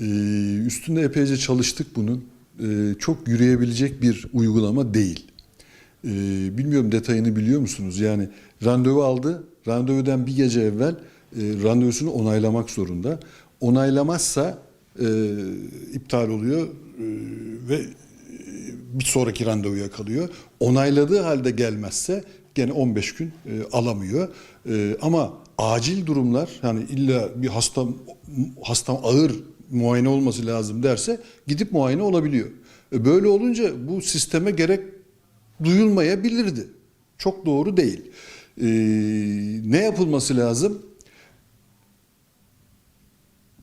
Ee, üstünde epeyce çalıştık bunun. Ee, çok yürüyebilecek bir uygulama değil. Ee, bilmiyorum detayını biliyor musunuz? Yani randevu aldı. Randevudan bir gece evvel e, randevusunu onaylamak zorunda. Onaylamazsa e, iptal oluyor e, ve bir sonraki randevuya kalıyor. Onayladığı halde gelmezse gene 15 gün e, alamıyor. E, ama acil durumlar yani illa bir hasta hasta ağır muayene olması lazım derse gidip muayene olabiliyor. E, böyle olunca bu sisteme gerek duyulmayabilirdi. Çok doğru değil. E, ne yapılması lazım?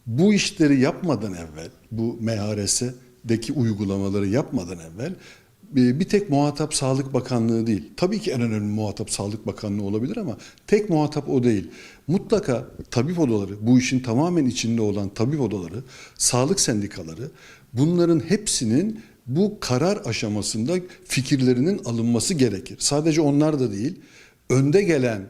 bu işleri yapmadan evvel, bu MHRS'deki uygulamaları yapmadan evvel bir tek muhatap Sağlık Bakanlığı değil. Tabii ki en önemli muhatap Sağlık Bakanlığı olabilir ama tek muhatap o değil. Mutlaka tabip odaları, bu işin tamamen içinde olan tabip odaları, sağlık sendikaları bunların hepsinin bu karar aşamasında fikirlerinin alınması gerekir. Sadece onlar da değil, önde gelen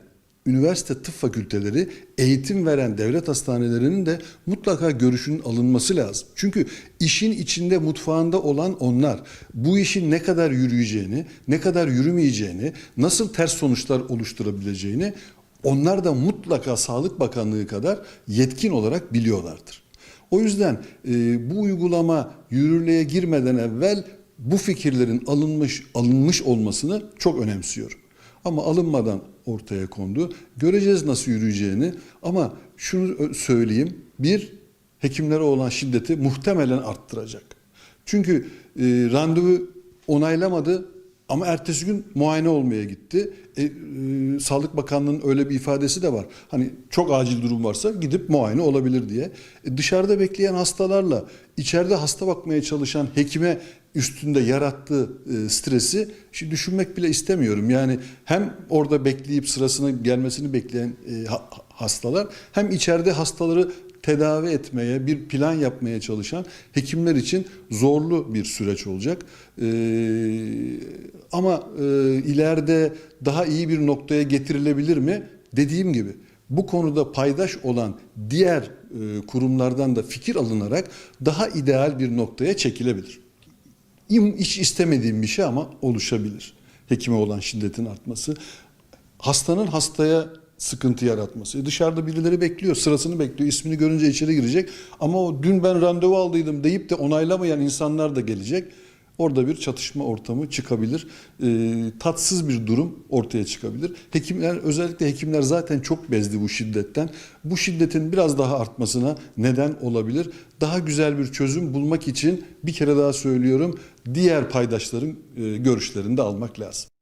üniversite tıp fakülteleri, eğitim veren devlet hastanelerinin de mutlaka görüşünün alınması lazım. Çünkü işin içinde, mutfağında olan onlar. Bu işin ne kadar yürüyeceğini, ne kadar yürümeyeceğini, nasıl ters sonuçlar oluşturabileceğini onlar da mutlaka Sağlık Bakanlığı kadar yetkin olarak biliyorlardır. O yüzden e, bu uygulama yürürlüğe girmeden evvel bu fikirlerin alınmış alınmış olmasını çok önemsiyorum. Ama alınmadan ortaya kondu. Göreceğiz nasıl yürüyeceğini ama şunu söyleyeyim. Bir, hekimlere olan şiddeti muhtemelen arttıracak. Çünkü e, randevu onaylamadı ama ertesi gün muayene olmaya gitti. E, e, Sağlık Bakanlığı'nın öyle bir ifadesi de var. Hani çok acil durum varsa gidip muayene olabilir diye. E, dışarıda bekleyen hastalarla içeride hasta bakmaya çalışan hekime üstünde yarattığı e, stresi şimdi düşünmek bile istemiyorum. Yani hem orada bekleyip sırasını gelmesini bekleyen e, ha- hastalar hem içeride hastaları tedavi etmeye, bir plan yapmaya çalışan hekimler için zorlu bir süreç olacak. Ee, ama e, ileride daha iyi bir noktaya getirilebilir mi? Dediğim gibi bu konuda paydaş olan diğer e, kurumlardan da fikir alınarak daha ideal bir noktaya çekilebilir. Hiç istemediğim bir şey ama oluşabilir. Hekime olan şiddetin artması. Hastanın hastaya sıkıntı yaratması. E Dışarıda birileri bekliyor, sırasını bekliyor, ismini görünce içeri girecek. Ama o dün ben randevu aldıydım deyip de onaylamayan insanlar da gelecek. Orada bir çatışma ortamı çıkabilir. E, tatsız bir durum ortaya çıkabilir. Hekimler özellikle hekimler zaten çok bezdi bu şiddetten. Bu şiddetin biraz daha artmasına neden olabilir. Daha güzel bir çözüm bulmak için bir kere daha söylüyorum diğer paydaşların e, görüşlerini de almak lazım.